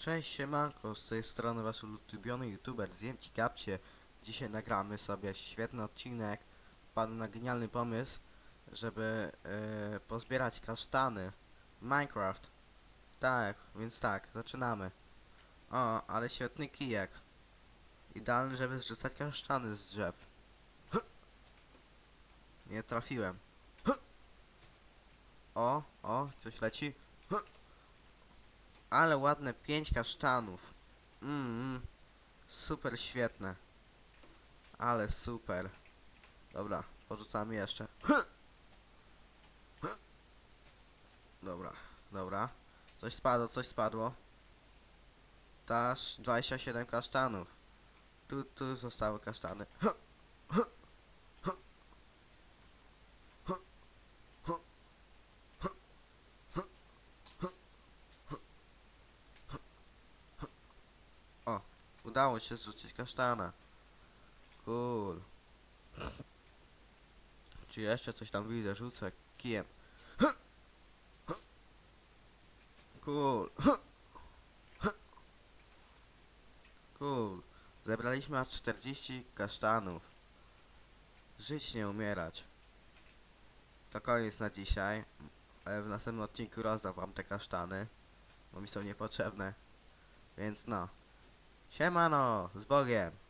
Cześć siemanko, z tej strony wasz ulubiony youtuber Zjem ci kapcie. Dzisiaj nagramy sobie świetny odcinek. Wpadłem na genialny pomysł, żeby e, pozbierać kasztany. Minecraft. Tak, więc tak, zaczynamy. O, ale świetny kijek. Idealny, żeby zrzucać kasztany z drzew. Nie trafiłem. O, o, coś leci. Ale ładne pięć kasztanów. Mmm, super świetne. Ale super. Dobra, porzucamy jeszcze. Dobra, dobra. Coś spadło, coś spadło. Taż 27 kasztanów. Tu, tu zostały kasztany. Udało się zrzucić kasztana. Cool. Czy jeszcze coś tam widzę? Rzucę kijem. Cool. Cool. Zebraliśmy aż 40 kasztanów. Żyć nie umierać. To koniec na dzisiaj. Ale w następnym odcinku rozdam wam te kasztany. Bo mi są niepotrzebne. Więc no. Siemano, z Bogiem.